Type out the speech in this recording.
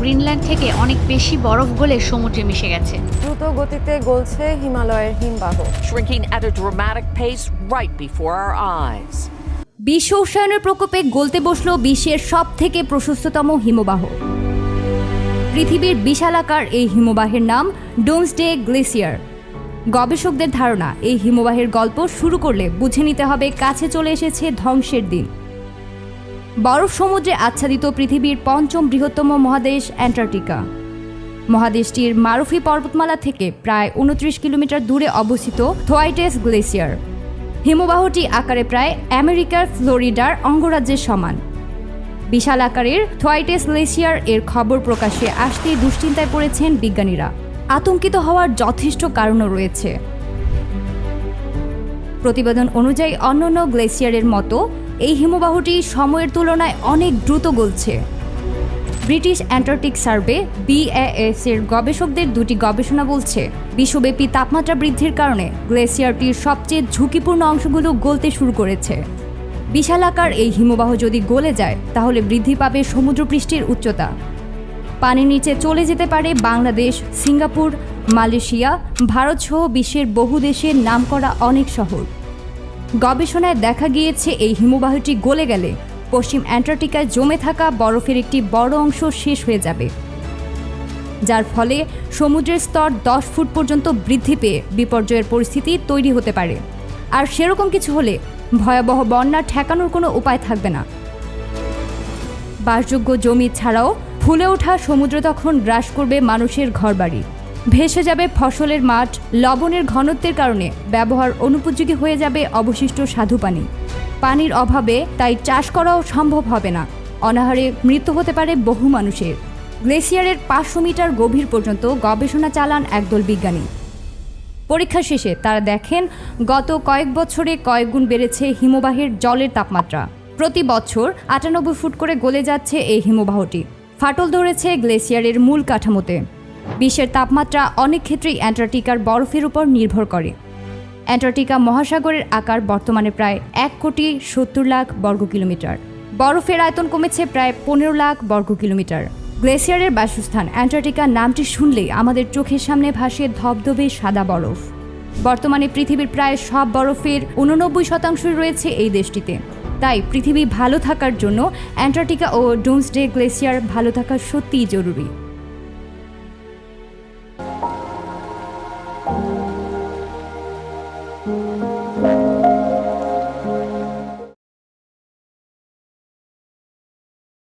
Greenland থেকে অনেক বেশি বরফ গলে সমুদ্রে মিশে গেছে। দ্রুত গতিতে গলছে হিমালয়ের হিমবাহ। Shrinking at a dramatic pace right before our eyes. বিশ্ব উষ্ণায়নের প্রকোপে গলতে বসল বিশ্বের সব থেকে প্রশস্ততম হিমবাহ। পৃথিবীর বিশালাকার এই হিমবাহের নাম ডোমসডে গ্লেসিয়ার। গবেষকদের ধারণা এই হিমবাহের গল্প শুরু করলে বুঝে নিতে হবে কাছে চলে এসেছে ধ্বংসের দিন। বরফ সমুদ্রে আচ্ছাদিত পৃথিবীর পঞ্চম বৃহত্তম মহাদেশ অ্যান্টার্কটিকা। মহাদেশটির মারুফি পর্বতমালা থেকে প্রায় উনত্রিশ কিলোমিটার দূরে অবস্থিত থোয়াইটেস গ্লেসিয়ার। হিমবাহটি আকারে প্রায় আমেরিকার ফ্লোরিডার অঙ্গরাজ্যের সমান। বিশাল আকারের থোয়াইটেস গ্লেসিয়ার এর খবর প্রকাশে আসতেই দুশ্চিন্তায় পড়েছেন বিজ্ঞানীরা। আতঙ্কিত হওয়ার যথেষ্ট কারণও রয়েছে। প্রতিবেদন অনুযায়ী অন্যান্য গ্লেসিয়ারের মতো এই হিমবাহটি সময়ের তুলনায় অনেক দ্রুত গলছে। ব্রিটিশ অ্যান্টার্কটিক সার্ভে বিএএস এর গবেষকদের দুটি গবেষণা বলছে, বিশ্বব্যাপী তাপমাত্রা বৃদ্ধির কারণে গ্লেসিয়ারটির সবচেয়ে ঝুঁকিপূর্ণ অংশগুলো গলতে শুরু করেছে। বিশালাকার এই হিমবাহ যদি গলে যায়, তাহলে বৃদ্ধি পাবে সমুদ্রপৃষ্ঠের উচ্চতা। পানির নিচে চলে যেতে পারে বাংলাদেশ, সিঙ্গাপুর, মালয়েশিয়া ভারতসহ বিশ্বের বহু দেশের নামকরা অনেক শহর। গবেষণায় দেখা গিয়েছে এই হিমবাহটি গলে গেলে পশ্চিম অ্যান্টার্কটিকায় জমে থাকা বরফের একটি বড় অংশ শেষ হয়ে যাবে, যার ফলে সমুদ্রের স্তর দশ ফুট পর্যন্ত বৃদ্ধি পেয়ে বিপর্যয়ের পরিস্থিতি তৈরি হতে পারে। আর সেরকম কিছু হলে ভয়াবহ বন্যা ঠেকানোর কোনো উপায় থাকবে না। বাসযোগ্য জমি ছাড়াও ফুলে ওঠা সমুদ্র তখন গ্রাস করবে মানুষের ঘরবাড়ি। ভেসে যাবে ফসলের মাঠ, লবণের ঘনত্বের কারণে ব্যবহার অনুপযোগী হয়ে যাবে অবশিষ্ট সাধু পানি। পানির অভাবে তাই চাষ করাও সম্ভব হবে না। অনাহারে মৃত্যু হতে পারে বহু মানুষের। গ্লেসিয়ারের পাঁচশো মিটার গভীর পর্যন্ত গবেষণা চালান একদল বিজ্ঞানী। পরীক্ষা শেষে তারা দেখেন, গত কয়েক বছরে কয়েকগুণ বেড়েছে হিমবাহের জলের তাপমাত্রা। প্রতি বছর আটানব্বই ফুট করে গলে যাচ্ছে এই হিমবাহটি। ফাটল ধরেছে গ্লেসিয়ারের মূল কাঠামোতে। বিশ্বের তাপমাত্রা অনেক ক্ষেত্রেই অ্যান্টার্কটিকার বরফের উপর নির্ভর করে। অ্যান্টার্কটিকা মহাসাগরের আকার বর্তমানে প্রায় এক কোটি সত্তর লাখ বর্গ কিলোমিটার। বরফের আয়তন কমেছে প্রায় পনেরো লাখ বর্গ কিলোমিটার। গ্লেসিয়ারের বাসস্থান অ্যান্টার্কটিকা নামটি শুনলেই আমাদের চোখের সামনে ভাসে ধবধবে সাদা বরফ। বর্তমানে পৃথিবীর প্রায় সব বরফের উননব্বই শতাংশই রয়েছে এই দেশটিতে। তাই পৃথিবী ভালো থাকার জন্য অ্যান্টার্কটিকা ও ডোমসডে গ্লেসিয়ার ভালো থাকা সত্যিই জরুরি।